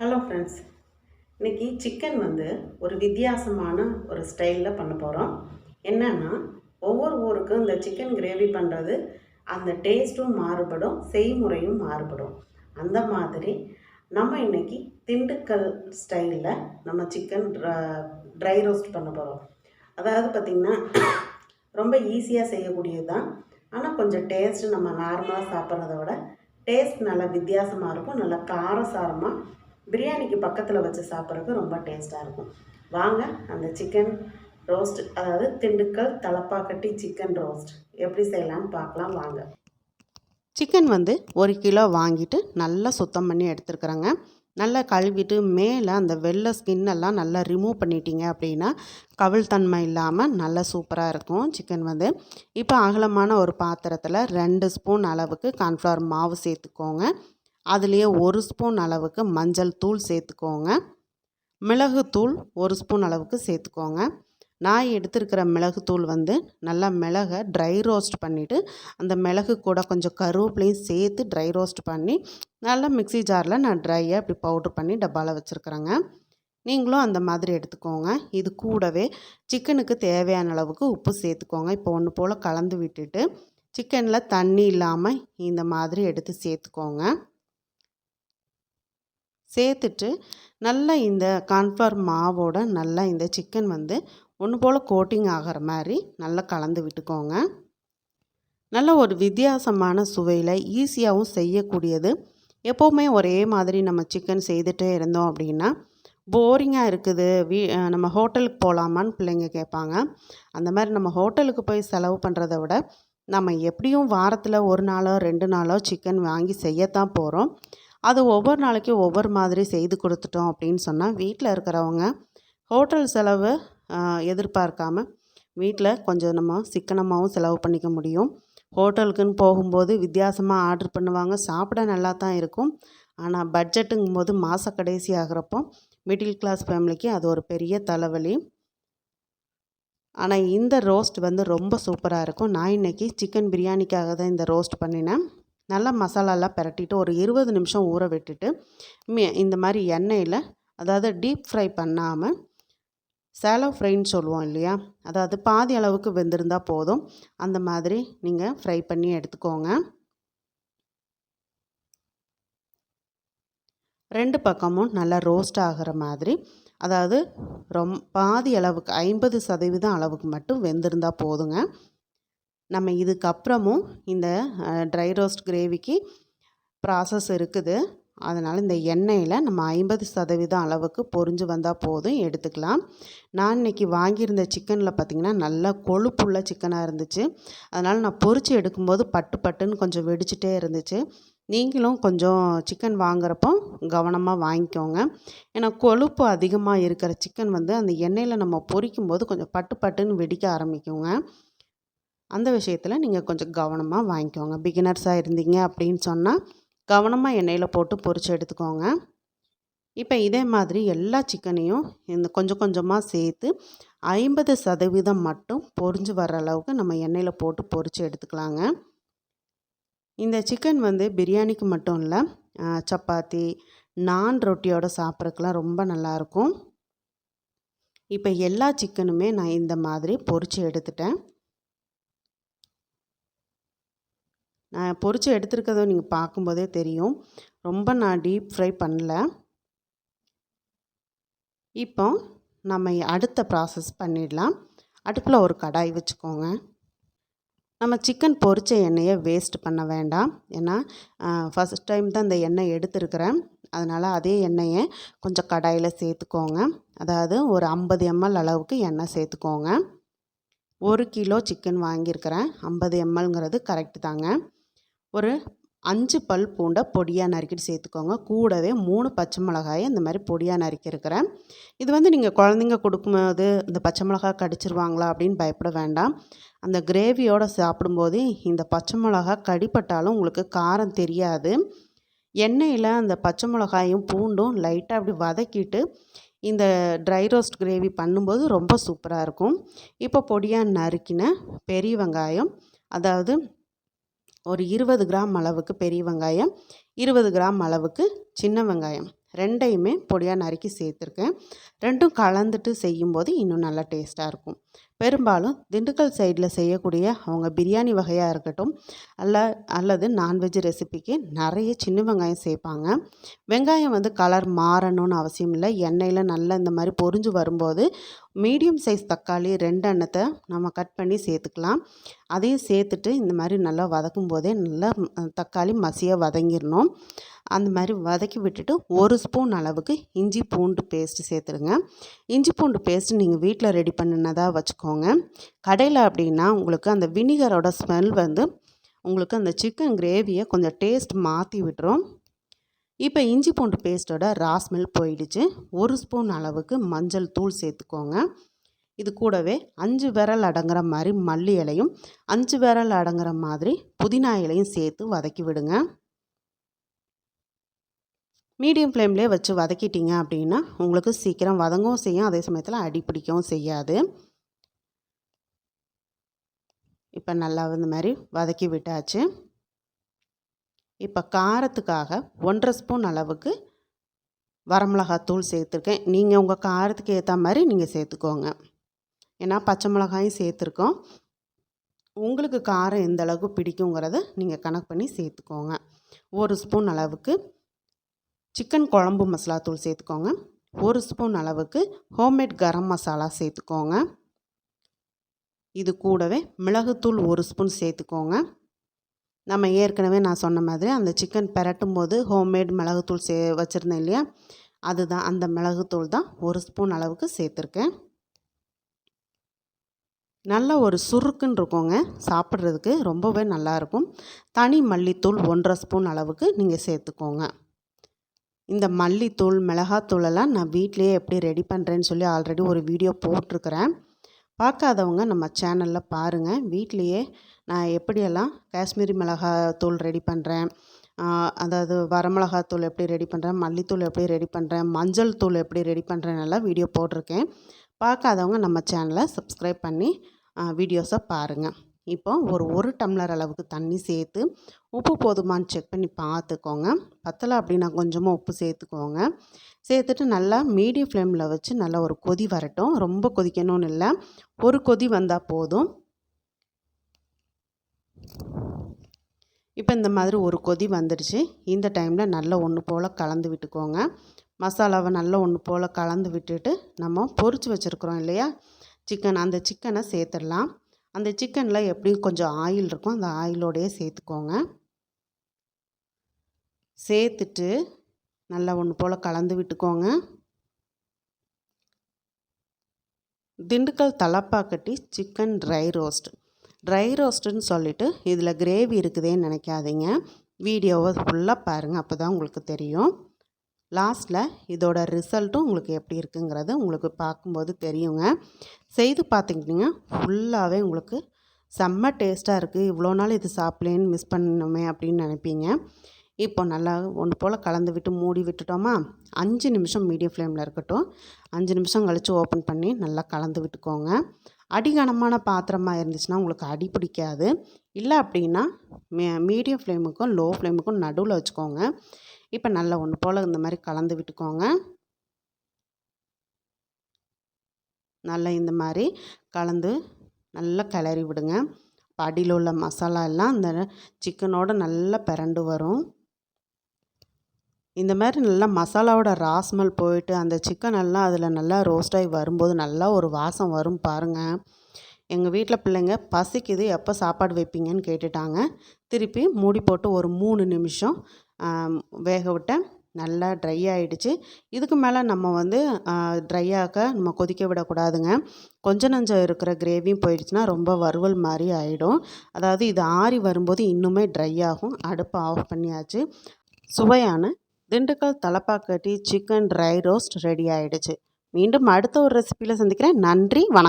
Hello friends இன்னைக்கு chicken வந்து ஒரு வித்தியாசமான ஒரு ஸ்டைலில் பண்ண போகிறோம் என்னென்னா ஒவ்வொரு ஊருக்கும் இந்த சிக்கன் கிரேவி பண்ணுறது அந்த டேஸ்ட்டும் மாறுபடும் செய்முறையும் மாறுபடும். அந்த மாதிரி நம்ம இன்றைக்கி திண்டுக்கல் ஸ்டைலில் நம்ம சிக்கன் ட்ரை ரோஸ்ட் பண்ண போகிறோம் அதாவது பார்த்திங்கன்னா ரொம்ப ஈஸியாக செய்யக்கூடியது தான் ஆனால் கொஞ்சம் டேஸ்ட்டு நம்ம நார்மலாக சாப்பிட்றத விட டேஸ்ட் நல்லா வித்தியாசமாக இருக்கும் நல்லா காரசாரமாக பிரியாணிக்கு பக்கத்தில் வச்சு சாப்பிட்றதுக்கு ரொம்ப டேஸ்ட்டாக இருக்கும். வாங்க அந்த சிக்கன் ரோஸ்ட் அதாவது திண்டுக்கல் தலப்பாக்கட்டி சிக்கன் ரோஸ்ட் எப்படி செய்யலாம்னு பார்க்கலாம் வாங்க. சிக்கன் வந்து ஒரு கிலோ வாங்கிட்டு நல்லா சுத்தம் பண்ணி எடுத்துருக்குறேங்க. நல்லா கழுவிட்டு மேலே அந்த வெள்ளை ஸ்கின் எல்லாம் நல்லா ரிமூவ் பண்ணிட்டீங்க அப்படின்னா கவிழ் தன்மை இல்லாமல் நல்லா சூப்பராக இருக்கும் சிக்கன் வந்து. இப்போ அகலமான ஒரு பாத்திரத்தில் ரெண்டு ஸ்பூன் அளவுக்கு கார்ன்ஃப்ளவர் மாவு சேர்த்துக்கோங்க. அதுலேயே ஒரு ஸ்பூன் அளவுக்கு மஞ்சள் தூள் சேர்த்துக்கோங்க. மிளகுத்தூள் ஒரு ஸ்பூன் அளவுக்கு சேர்த்துக்கோங்க. நான் எடுத்திருக்கிற மிளகுத்தூள் வந்து நல்லா மிளகை ட்ரை ரோஸ்ட் பண்ணிவிட்டு அந்த மிளகு கூட கொஞ்சம் கருவேப்பிலையும் சேர்த்து ட்ரை ரோஸ்ட் பண்ணி நல்லா மிக்ஸி ஜாரில் நான் ட்ரையாக இப்படி பவுட்ரு பண்ணி டப்பாவில் வச்சுருக்குறேங்க. நீங்களும் அந்த மாதிரி எடுத்துக்கோங்க. இது கூடவே சிக்கனுக்கு தேவையான அளவுக்கு உப்பு சேர்த்துக்கோங்க. இப்போ ஒன்று போல் கலந்து விட்டுட்டு சிக்கனில் தண்ணி இல்லாமல் இந்த மாதிரி எடுத்து சேர்த்துக்கோங்க. சேர்த்துட்டு நல்லா இந்த கார்ன்ஃப்ளவர் மாவோட நல்லா இந்த சிக்கன் வந்து ஒன்று போல் கோட்டிங் ஆகிற மாதிரி நல்லா கலந்து விட்டுக்கோங்க. நல்ல ஒரு வித்தியாசமான சுவையில் ஈஸியாகவும் செய்யக்கூடியது. எப்போவுமே ஒரே மாதிரி நம்ம சிக்கன் செய்துகிட்டே இருந்தோம் அப்படின்னா போரிங்காக இருக்குது. வீ நம்ம ஹோட்டலுக்கு போகலாமான்னு பிள்ளைங்க கேட்பாங்க. அந்த மாதிரி நம்ம ஹோட்டலுக்கு போய் செலவு பண்ணுறத விட நம்ம எப்படியும் வாரத்தில் ஒரு நாளோ ரெண்டு நாளோ சிக்கன் வாங்கி செய்யத்தான் போகிறோம் அது ஒவ்வொரு நாளைக்கும் ஒவ்வொரு மாதிரி செய்து கொடுத்துட்டோம் அப்படின்னு சொன்னால் வீட்டில் இருக்கிறவங்க ஹோட்டல் செலவு எதிர்பார்க்காம வீட்டில் கொஞ்சம் நம்ம சிக்கனமாகவும் செலவு பண்ணிக்க முடியும். ஹோட்டலுக்குன்னு போகும்போது வித்தியாசமாக ஆர்டர் பண்ணுவாங்க சாப்பிட நல்லா தான் இருக்கும். ஆனால் பட்ஜெட்டுங்கும் போது மாத கடைசி ஆகிறப்போ மிடில் கிளாஸ் ஃபேமிலிக்கு அது ஒரு பெரிய தலைவலி. ஆனால் இந்த ரோஸ்ட் வந்து ரொம்ப சூப்பராக இருக்கும். நான் இன்றைக்கி சிக்கன் பிரியாணிக்காக தான் இந்த ரோஸ்ட் பண்ணினேன். நல்லா மசாலாலாம் பரட்டிட்டு ஒரு இருபது நிமிஷம் ஊற விட்டுட்டு மீ இந்த மாதிரி எண்ணெயில் அதாவது டீப் ஃப்ரை பண்ணாமல் சேலோ ஃப்ரைன்னு சொல்லுவோம் இல்லையா? அதாவது பாதி அளவுக்கு வெந்திருந்தால் போதும். அந்த மாதிரி நீங்கள் ஃப்ரை பண்ணி எடுத்துக்கோங்க. ரெண்டு பக்கமும் நல்லா ரோஸ்ட் ஆகிற மாதிரி அதாவது ரொம் பாதி அளவுக்கு ஐம்பது சதவீதம் அளவுக்கு மட்டும் வெந்திருந்தால் போதுங்க. நம்ம இதுக்கப்புறமும் இந்த ட்ரை ரோஸ்ட் கிரேவிக்கு ப்ராசஸ் இருக்குது. அதனால் இந்த எண்ணெயில் நம்ம ஐம்பது சதவீதம் அளவுக்கு பொரிஞ்சு வந்தால் போதும் எடுத்துக்கலாம். நான் இன்றைக்கி வாங்கியிருந்த சிக்கனில் பார்த்திங்கன்னா நல்லா கொழுப்புள்ள சிக்கனாக இருந்துச்சு. அதனால் நான் பொரித்து எடுக்கும்போது பட்டு பட்டுன்னு கொஞ்சம் வெடிச்சிட்டே இருந்துச்சு. நீங்களும் கொஞ்சம் சிக்கன் வாங்குறப்போ கவனமாக வாங்கிக்கோங்க. ஏன்னா கொழுப்பு அதிகமாக இருக்கிற சிக்கன் வந்து அந்த எண்ணெயில் நம்ம பொரிக்கும் போது கொஞ்சம் பட்டு பட்டுன்னு வெடிக்க ஆரம்பிக்குங்க. அந்த விஷயத்தில் நீங்கள் கொஞ்சம் கவனமாக வாங்கிக்கோங்க. பிகினர்ஸாக இருந்தீங்க அப்படின்னு சொன்னால் கவனமாக எண்ணெயில் போட்டு பொரித்து எடுத்துக்கோங்க. இப்போ இதே மாதிரி எல்லா சிக்கனையும் இந்த கொஞ்சம் கொஞ்சமாக சேர்த்து ஐம்பது சதவீதம் மட்டும் பொரிஞ்சு வர அளவுக்கு நம்ம எண்ணெயில் போட்டு பொரித்து எடுத்துக்கலாங்க. இந்த சிக்கன் வந்து பிரியாணிக்கு மட்டும் இல்லை சப்பாத்தி நான் ரொட்டியோட சாப்பிட்றதுக்கெலாம் ரொம்ப நல்லாயிருக்கும் இப்போ எல்லா சிக்கனுமே நான் இந்த மாதிரி பொரித்து எடுத்துட்டேன். நான் பொரித்து எடுத்துருக்கதை நீங்கள் பார்க்கும்போதே தெரியும். ரொம்ப நான் டீப் ஃப்ரை பண்ணல. இப்போ நம்ம அடுத்த ப்ராசஸ் பண்ணிடலாம். அடுப்பில் ஒரு கடாய் வச்சுக்கோங்க. நம்ம சிக்கன் பொரித்த எண்ணெயை வேஸ்ட் பண்ண வேண்டாம். ஏன்னா ஃபஸ்ட் டைம் தான் இந்த எண்ணெய் எடுத்துருக்கிறேன். அதனால் அதே எண்ணெயை கொஞ்சம் கடாயில் சேர்த்துக்கோங்க. அதாவது ஒரு ஐம்பது எம்எல் அளவுக்கு எண்ணெய் சேர்த்துக்கோங்க. ஒரு கிலோ சிக்கன் வாங்கியிருக்கிறேன். ஐம்பது எம்எல்ங்கிறது கரெக்டு தாங்க. ஒரு அஞ்சு பல் பூண்டை பொடியாக நறுக்கிட்டு சேர்த்துக்கோங்க. கூடவே மூணு பச்சை மிளகாயை இந்த மாதிரி பொடியாக நறுக்கியிருக்கிறேன். இது வந்து நீங்கள் குழந்தைங்க கொடுக்கும்போது இந்த பச்சை மிளகாய் கடிச்சிருவாங்களா அப்படின்னு பயப்பட வேண்டாம். அந்த கிரேவியோடு சாப்பிடும்போது இந்த பச்சை மிளகா கடிப்பட்டாலும் உங்களுக்கு காரம் தெரியாது. எண்ணெயில் அந்த பச்சை மிளகாயும் பூண்டும் லைட்டாக அப்படி வதக்கிட்டு இந்த ட்ரை ரோஸ்ட் கிரேவி பண்ணும்போது ரொம்ப சூப்பராக இருக்கும். இப்போ பொடியாக நறுக்கின பெரிய வெங்காயம் அதாவது ஒரு இருபது கிராம் அளவுக்கு பெரிய வெங்காயம் இருபது கிராம் அளவுக்கு சின்ன வெங்காயம். ரெண்டையுமே பொடியாக நறுக்கி சேர்த்துருக்கேன். ரெண்டும் கலந்துட்டு செய்யும்போது இன்னும் நல்லா டேஸ்ட்டாக இருக்கும். பெரும்பாலும் திண்டுக்கல் சைடில் செய்யக்கூடிய அவங்க பிரியாணி வகையாக இருக்கட்டும் அல்ல அல்லது நான்வெஜ் ரெசிபிக்கு நிறைய சின்ன வெங்காயம் சேர்ப்பாங்க. வெங்காயம் வந்து கலர் மாறணும்னு அவசியம் இல்லை. எண்ணெயில் நல்லா இந்த மாதிரி பொரிஞ்சு வரும்போது மீடியம் சைஸ் தக்காளி ரெண்டு எண்ணத்தை நம்ம கட் பண்ணி சேர்த்துக்கலாம். அதையும் சேர்த்துட்டு இந்த மாதிரி நல்லா வதக்கும் போதே நல்லா தக்காளி மசியாக வதங்கிடணும். அந்த மாதிரி வதக்கி விட்டுட்டு ஒரு ஸ்பூன் அளவுக்கு இஞ்சி பூண்டு பேஸ்ட்டு சேர்த்துருங்க இஞ்சி பூண்டு பேஸ்ட்டு நீங்கள் வீட்டில் ரெடி பண்ணினதாக வச்சுக்கோங்க. கடையில் அப்படின்னா உங்களுக்கு அந்த வினிகரோட ஸ்மெல் வந்து உங்களுக்கு அந்த சிக்கன் கிரேவியை கொஞ்சம் டேஸ்ட் மாற்றி விட்டுரும். இப்போ இஞ்சி பூண்டு பேஸ்ட்டோட ரா ஸ்மெல் போயிடுச்சு. ஒரு ஸ்பூன் அளவுக்கு மஞ்சள் தூள் சேர்த்துக்கோங்க. இது கூடவே அஞ்சு விரல் அடங்குற மாதிரி மல்லி இலையும் அஞ்சு விரல் அடங்குற மாதிரி புதினா இலையும் சேர்த்து வதக்கி விடுங்க. மீடியம் ஃப்ளேம்லேயே வச்சு வதக்கிட்டீங்க அப்படின்னா உங்களுக்கு சீக்கிரம் வதங்கவும் செய்யும். அதே சமயத்தில் அடி பிடிக்கவும் செய்யாது. இப்போ நல்லா இந்த மாதிரி வதக்கி விட்டாச்சு. இப்போ காரத்துக்காக ஒன்றரை ஸ்பூன் அளவுக்கு வரமிளகாத்தூள் சேர்த்துருக்கேன். நீங்கள் உங்கள் காரத்துக்கு ஏற்ற மாதிரி நீங்கள் சேர்த்துக்கோங்க. ஏன்னா பச்சை மிளகாயும் சேர்த்துருக்கோம். உங்களுக்கு காரம் எந்த அளவுக்கு பிடிக்குங்கிறத நீங்கள் கணக்கு பண்ணி சேர்த்துக்கோங்க. ஒரு ஸ்பூன் அளவுக்கு சிக்கன் குழம்பு மசாலா தூள் சேர்த்துக்கோங்க. ஒரு ஸ்பூன் அளவுக்கு ஹோம்மேட் கரம் மசாலா சேர்த்துக்கோங்க. இது கூடவே மிளகுத்தூள் ஒரு ஸ்பூன் சேர்த்துக்கோங்க. நம்ம ஏற்கனவே நான் சொன்ன மாதிரி அந்த சிக்கன் பெரட்டும் போது ஹோம்மேட் மிளகுத்தூள் சே வச்சுருந்தேன் இல்லையா? அதுதான் அந்த மிளகுத்தூள் தான் ஒரு ஸ்பூன் அளவுக்கு சேர்த்துருக்கேன். நல்ல ஒரு சுருக்குன்னு இருக்குங்க. சாப்பிட்றதுக்கு ரொம்பவே நல்லாயிருக்கும் தனி மல்லித்தூள் ஒன்றரை ஸ்பூன் அளவுக்கு நீங்கள் சேர்த்துக்கோங்க. இந்த மல்லித்தூள் மிளகாத்தூளெல்லாம் நான் வீட்டிலேயே எப்படி ரெடி பண்ணுறேன்னு சொல்லி ஆல்ரெடி ஒரு வீடியோ போட்டிருக்கிறேன். பார்க்காதவங்க நம்ம சேனலில் பாருங்கள் வீட்லேயே நான் எப்படியெல்லாம் காஷ்மீரி மிளகாத்தூள் ரெடி பண்ணுறேன் அதாவது வரமிளகாத்தூள் எப்படி ரெடி பண்ணுறேன் மல்லித்தூள் எப்படி ரெடி பண்ணுறேன் மஞ்சள் தூள் எப்படி ரெடி பண்ணுறேன்னெல்லாம் வீடியோ போட்டிருக்கேன். பார்க்காதவங்க நம்ம சேனலை சப்ஸ்கிரைப் பண்ணி வீடியோஸை பாருங்கள் இப்போ ஒரு ஒரு டம்ளர் அளவுக்கு தண்ணி சேர்த்து உப்பு போதுமான்னு செக் பண்ணி பார்த்துக்கோங்க. பத்தலை அப்படின்னா கொஞ்சமாக உப்பு சேர்த்துக்கோங்க. சேர்த்துட்டு நல்லா மீடியம் ஃப்ளேமில் வச்சு நல்லா ஒரு கொதி வரட்டும். ரொம்ப கொதிக்கணும்னு இல்லை. ஒரு கொதி வந்தால் போதும். இப்போ இந்த மாதிரி ஒரு கொதி வந்துடுச்சு. இந்த டைமில் நல்லா ஒன்று போல் கலந்து விட்டுக்கோங்க. மசாலாவை நல்லா ஒன்று போல் கலந்து விட்டுட்டு நம்ம பொறிச்சு வச்சுருக்குறோம் இல்லையா? சிக்கன் அந்த சிக்கனை சேர்த்துடலாம். அந்த சிக்கனில் எப்படியும் கொஞ்சம் ஆயில் இருக்கும் அந்த ஆயிலோடையே சேர்த்துக்கோங்க. சேர்த்துட்டு நல்லா ஒன்று போல் கலந்து விட்டுக்கோங்க. Dindigul Thalappakatti chicken dry roast. Dry ரோஸ்ட்டுன்னு சொல்லிட்டு இதில் கிரேவி இருக்குதேன்னு நினைக்காதீங்க. வீடியோவை ஃபுல்லாக பாருங்கள் அப்போ தான் உங்களுக்கு தெரியும். லாஸ்ட்டில் இதோட ரிசல்ட்டும் உங்களுக்கு எப்படி இருக்குங்கிறது உங்களுக்கு பார்க்கும்போது தெரியுங்க. செய்து பார்த்துக்கிட்டிங்கன்னா ஃபுல்லாகவே உங்களுக்கு செம்ம டேஸ்ட்டாக இருக்குது இவ்வளோ நாள் இது சாப்பிட்லேன்னு மிஸ் பண்ணணுமே அப்படின்னு நினைப்பீங்க. இப்போ நல்லா ஒன்று போல் கலந்து விட்டு மூடி விட்டுட்டோமா? அஞ்சு நிமிஷம் மீடியம் ஃப்ளேமில் இருக்கட்டும். அஞ்சு நிமிஷம் கழித்து ஓப்பன் பண்ணி நல்லா கலந்து விட்டுக்கோங்க. அடிகனமான பாத்திரமாக இருந்துச்சுன்னா உங்களுக்கு அடி பிடிக்காது. இல்லை அப்படின்னா மீ மீடியம் ஃப்ளேமுக்கும் லோ ஃப்ளேமுக்கும் நடுவில் வச்சுக்கோங்க. இப்போ நல்லா ஒன்று போல் இந்த மாதிரி கலந்து விட்டுக்கோங்க. நல்லா இந்த மாதிரி கலந்து நல்லா கிளறி விடுங்க. அடியில் உள்ள மசாலா எல்லாம் அந்த சிக்கனோட நல்லா பிறண்டு வரும். இந்த மாதிரி நல்லா மசாலாவோட ராஸ்மல் போயிட்டு அந்த சிக்கன் எல்லாம் அதில் நல்லா ரோஸ்ட் ஆகி வரும்போது நல்லா ஒரு வாசம் வரும் பாருங்கள் எங்கள் வீட்டில் பிள்ளைங்க பசிக்குது எப்போ சாப்பாடு வைப்பீங்கன்னு கேட்டுட்டாங்க. திருப்பி மூடி போட்டு ஒரு மூணு நிமிஷம் வேக விட்டேன் நல்லா ட்ரை ஆகிடுச்சு இதுக்கு மேலே நம்ம வந்து ட்ரை ஆக்க நம்ம கொதிக்க விடக்கூடாதுங்க. கொஞ்சம் நஞ்சம் இருக்கிற கிரேவியும் போயிடுச்சுன்னா ரொம்ப வறுவல் மாதிரி ஆகிடும் அதாவது இது ஆறி வரும்போது இன்னுமே ட்ரை ஆகும். அடுப்பை ஆஃப் பண்ணியாச்சு. சுவையான Dindigul Thalappakatti chicken dry roast ready ஆகிடுச்சு மீண்டும் அடுத்த ஒரு ரெசிபியில் சந்திக்கிறேன். நன்றி வணக்கம்.